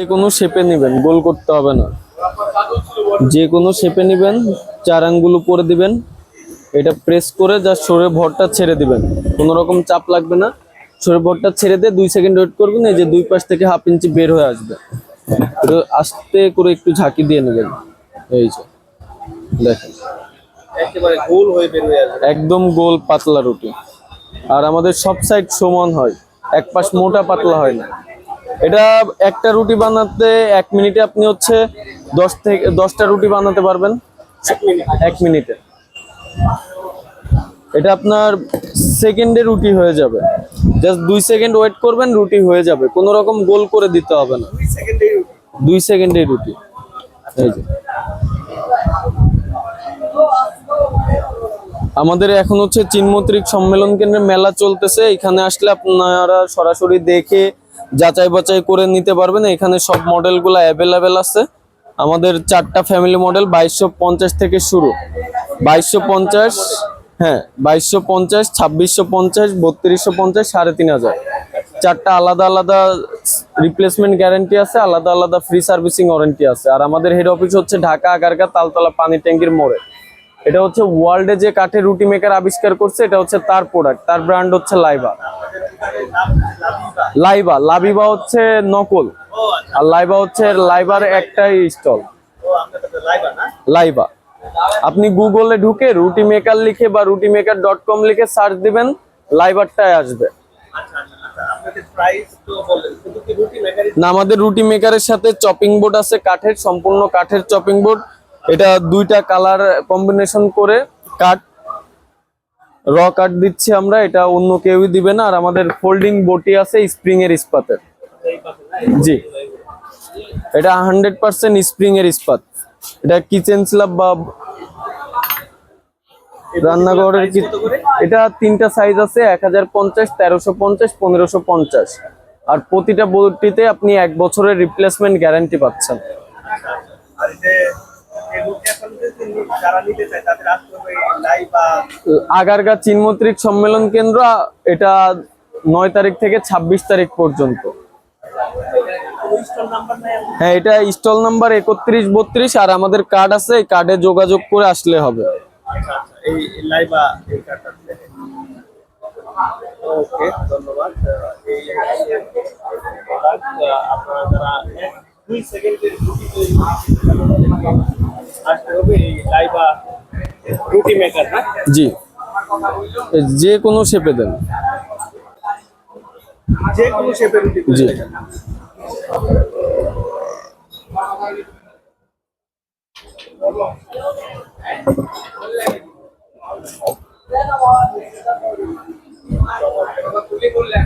যে কোনো শেপে নেবেন গোল করতে হবে না। যে কোনো শেপে নেবেন চার আঙ্গুল উপরে দিবেন। এটা প্রেস করে যা সরে ভরটা ছেড়ে দিবেন। কোনো রকম চাপ লাগবে না। সরে ভরটা ছেড়ে দিয়ে দুই সেকেন্ড ওয়েট করবেন এই যে দুই পাশ থেকে হাফ ইঞ্চি বের হয়ে আসবে। আস্তে করে একটু ঝাঁকি দিয়ে নেবেন। এই যে দেখেন। একেবারে গোল বের আসবে। একদম গোল পাতলা রুটি। আর আমাদের সব সাইড সমান হয়। এক পাশ মোটা পাতলা হয় না। এটা একটা রুটি বানাতে এক মিনিটে আপনি হচ্ছে দশ থেকে দশটা রুটি বানাতে পারবেন। এক মিনিটে। এটা আপনার সেকেন্ডে রুটি হয়ে যাবে। জাস্ট দুই সেকেন্ড ওয়েট করবেন রুটি হয়ে যাবে। কোনো রকম গোল করে দিতে হবে না। দুই সেকেন্ডে রুটি। এই যে। আমাদের এখন হচ্ছে চিনমত্রিক সম্মেলন কেন্দ্রে মেলা চলতেছে। এখানে আসলে আপনারা সরাসরি দেখে যাচাই বাছাই করে নিতে পারবেন। এখানে সব মডেলগুলো অ্যাভেলেবেল আছে। আমাদের চারটা ফ্যামিলি মডেল বাইশশো পঞ্চাশ থেকে শুরু। বাইশশো পঞ্চাশ হ্যাঁ বাইশশো পঞ্চাশ, ছাব্বিশশো পঞ্চাশ, বত্রিশশো পঞ্চাশ, সাড়ে তিন হাজার। চারটা আলাদা আলাদা রিপ্লেসমেন্ট গ্যারেন্টি আছে, আলাদা আলাদা ফ্রি সার্ভিসিং ওয়ারেন্টি আছে। আর আমাদের হেড অফিস হচ্ছে ঢাকা, আগারগা, তালতলা পানি ট্যাঙ্কির মোড়ে। এটা হচ্ছে ওয়ার্ল্ডে যে কাঠের রুটি মেকার আবিষ্কার করছে, এটা হচ্ছে তার প্রোডাক্ট তার ব্র্যান্ড হচ্ছে লাইবা লাইবা, লাবিবা হচ্ছে নকল। আর লাইবা হচ্ছে লাইবার একটাই স্টল। লাইবা। আপনি গুগলে ঢুকে রুটি মেকার লিখে বা রুটি মেকার ডট কম লিখে সার্চ দিবেন লাইবারটাই আসবে। না, আমাদের রুটি মেকারের সাথে চপিং বোর্ড আছে, কাঠের, সম্পূর্ণ কাঠের চপিং বোর্ড। এটা দুইটা কালার কম্বিনেশন করে কাঠ র কাঠ দিচ্ছি আমরা, এটা অন্য কেউই দিবে না, আর আমাদের ফোল্ডিং বটি আছে স্প্রিং এর ইস্পাতের। জি। এটা হান্ড্রেড পার্সেন্ট স্প্রিং এর ইস্পাত। এটা কিচেন স্ল্যাব বা রান্নাঘরের? এটা তিনটা সাইজ আছে, এক হাজার পঞ্চাশ, তেরোশো পঞ্চাশ, পনেরোশো পঞ্চাশ। আর প্রতিটা বটিতে আপনি এক বছরের রিপ্লেসমেন্ট গ্যারান্টি পাচ্ছেন। আগারগা চিনমত্রিক সম্মেলন কেন্দ্র এটা নয় তারিখ থেকে ছাব্বিশ তারিখ পর্যন্ত? হ্যাঁ এটা স্টল নাম্বার একত্রিশ বত্রিশ আর আমাদের কার্ড আছে এই কার্ডে যোগাযোগ করে আসলে হবে। আচ্ছা আচ্ছা ওকে ধন্যবাদ। আপনারা যারা দুই সেকেন্ডের রুটি তৈরি আসতে হবে এই রুটি মেকার না? জি। যে কোনো শেপে দেন। যে কোনো শেপের রুটি জি।